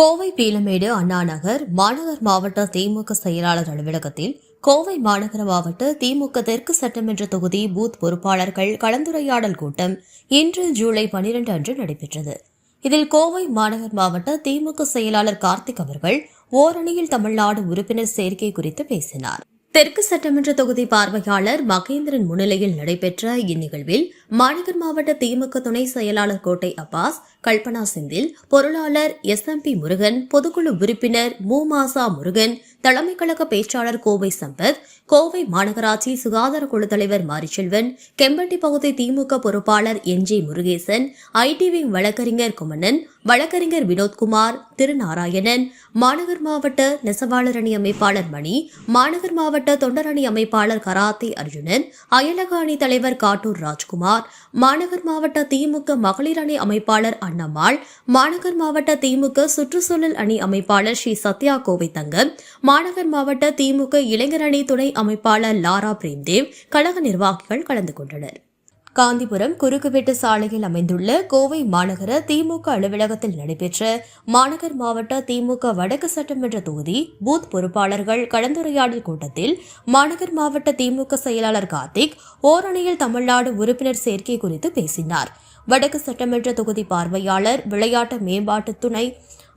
கோவை பீலமேடு அண்ணாநகர் மாநகர் மாவட்ட திமுக செயலாளர் அலுவலகத்தில் கோவை மாநகர மாவட்ட திமுக தெற்கு சட்டமன்ற தொகுதி பூத் பொறுப்பாளர்கள் கலந்துரையாடல் கூட்டம் இன்று ஜூலை 12 அன்று நடைபெற்றது. இதில் கோவை மாநகர் மாவட்ட திமுக செயலாளர் கார்த்திக் அவர்கள் ஓரணியில் தமிழ்நாடு உறுப்பினர் சேர்க்கை குறித்து பேசினார். தெற்கு சட்டமன்ற தொகுதி பார்வையாளர் மகேந்திரன் முன்னிலையில் நடைபெற்ற இந்நிகழ்வில் மாநகர் மாவட்ட திமுக துணை செயலாளர் கோட்டை அப்பாஸ் கல்பனா செந்தில் பொருளாளர் எஸ் எம் பி முருகன் பொதுக்குழு உறுப்பினர் மூமாசா முருகன் தலைமை கழக பேச்சாளர் கோவை சம்பத் கோவை மாநகராட்சி சுகாதார குழு தலைவர் மாரிச்செல்வன் கெம்பட்டி பகுதி திமுக பொறுப்பாளர் என் ஜி முருகேசன் ஐடிவி வழக்கறிஞர் குமணன் வழக்கறிஞர் வினோத்குமார் திருநாராயணன் மாநகர் மாவட்ட நெசவாளர் அணி அமைப்பாளர் மணி மாநகர் மாவட்ட தொண்டர் அணி அமைப்பாளர் கராத்தே அர்ஜுனன் அயலக அணி தலைவர் காட்டூர் ராஜ்குமார் மாநகர் மாவட்ட திமுக மகளிர் அணி அமைப்பாளர் அண்ணம்மாள் மாநகர் மாவட்ட திமுக சுற்றுச்சூழல் அணி அமைப்பாளர் ஸ்ரீ சத்யா கோவை தங்கம் மாநகர் மாவட்ட திமுக இளைஞர் அணி துணை அமைப்பாளர் லாரா பிரேம்தேவ் கழக நிர்வாகிகள் கலந்து கொண்டனர். காந்திபுரம் குறுக்குவெட்டு சாலையில் அமைந்துள்ள கோவை மாநகர திமுக அலுவலகத்தில் நடைபெற்ற மாநகர் மாவட்ட திமுக வடக்கு சட்டமன்ற தொகுதி பூத் பொறுப்பாளர்கள் கலந்துரையாடல் கூட்டத்தில் மாநகர் மாவட்ட திமுக செயலாளர் கார்த்திக் ஓரணியில் தமிழ்நாடு உறுப்பினர் சேர்க்கை குறித்து பேசினார். வடக்கு சட்டமன்ற தொகுதி பார்வையாளர் விளையாட்டு மேம்பாட்டு துணை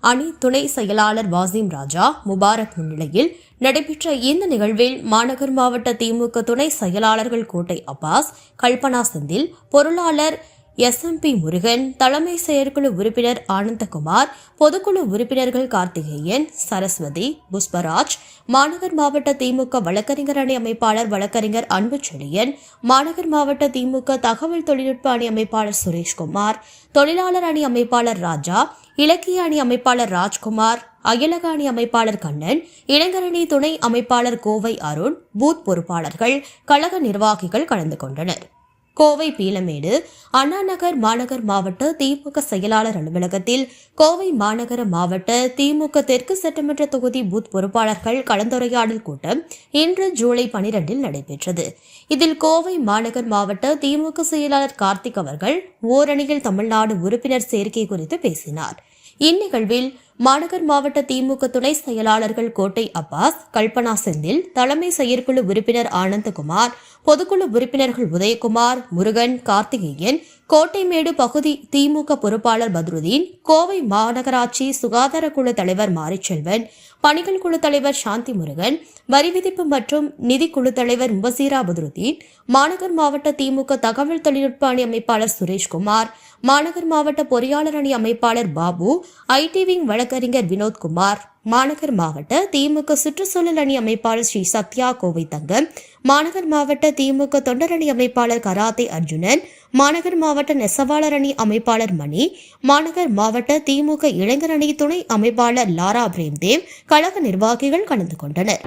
அணி துணை செயலாளர் வாசிம் ராஜா முபாரக் முன்னிலையில் நடைபெற்ற இந்த நிகழ்வில் மாநகர் மாவட்ட திமுக துணை செயலாளர்கள் கோட்டை அப்பாஸ் கல்பனா செந்தில் பொருளாளர் எஸ்எம்பி முருகன் தலைமை செயற்குழு உறுப்பினர் ஆனந்தகுமார் பொதுக்குழு உறுப்பினர்கள் கார்த்திகேயன் சரஸ்வதி புஷ்பராஜ் மாநகர் மாவட்ட திமுக வழக்கறிஞர் அணி அமைப்பாளர் வழக்கறிஞர் அன்பு செழியன் மாநகர் மாவட்ட திமுக தகவல் தொழில்நுட்ப அணி அமைப்பாளர் சுரேஷ்குமார் தொழிலாளர் அணி அமைப்பாளர் ராஜா இலக்கிய அணி அமைப்பாளர் ராஜ்குமார் அகிலக அணி அமைப்பாளர் கண்ணன் இளைஞரணி துணை அமைப்பாளர் கோவை அருண் பூத் பொறுப்பாளர்கள் கழக நிர்வாகிகள் கலந்து கொண்டனர். கோவை பீலமேடு அண்ணாநகர் மாநகர் மாவட்ட திமுக செயலாளர் அலுவலகத்தில் கோவை மாநகர மாவட்ட திமுக தெற்கு சட்டமன்ற தொகுதி பூத் பொறுப்பாளர்கள் கலந்துரையாடல் கூட்டம் இன்று ஜூலை பனிரெண்டில் நடைபெற்றது. இதில் கோவை மாநகர் மாவட்ட திமுக செயலாளர் கார்த்திக் அவர்கள் ஓரணியில் தமிழ்நாடு உறுப்பினர் சேர்க்கை குறித்து பேசினார். இந்நிகழ்வில் மாநகர் மாவட்ட திமுக துணை செயலாளர்கள் கோட்டை அப்பாஸ் கல்பனா செந்தில் தலைமை செயற்குழு உறுப்பினர் ஆனந்தகுமார் பொதுக்குழு உறுப்பினர்கள் உதயகுமார் முருகன் கார்த்திகேயன் கோட்டைமேடு பகுதி திமுக பொறுப்பாளர் பத்ருதீன் கோவை மாநகராட்சி சுகாதார குழு தலைவர் மாரிச்செல்வன் பணிகள் குழு தலைவர் சாந்தி முருகன் வரி விதிப்பு மற்றும் நிதி குழு தலைவர் முபசீரா பத்ருதீன் மாநகர் மாவட்ட திமுக தகவல் தொழில்நுட்ப அணி அமைப்பாளர் சுரேஷ்குமார் மாநகர் மாவட்ட பொறியாளர் அணி அமைப்பாளர் பாபு ஐடி விங் வழக்கறிஞர் வினோத்குமார். மாநகர் மாவட்ட திமுக சுற்றுச்சூழல் அணி அமைப்பாளர் ஸ்ரீ சத்யா கோவை தங்கம் மாநகர் மாவட்ட திமுக தொண்டரணி அமைப்பாளர் கராத்தே அர்ஜுனன் மாநகர் மாவட்ட நெசவாளர் அணி அமைப்பாளர் மணி மாநகர் மாவட்ட திமுக இளைஞர் அணி துணை அமைப்பாளர் லாரா பிரேம்தேவ் கழக நிர்வாகிகள் கலந்து கொண்டனர்.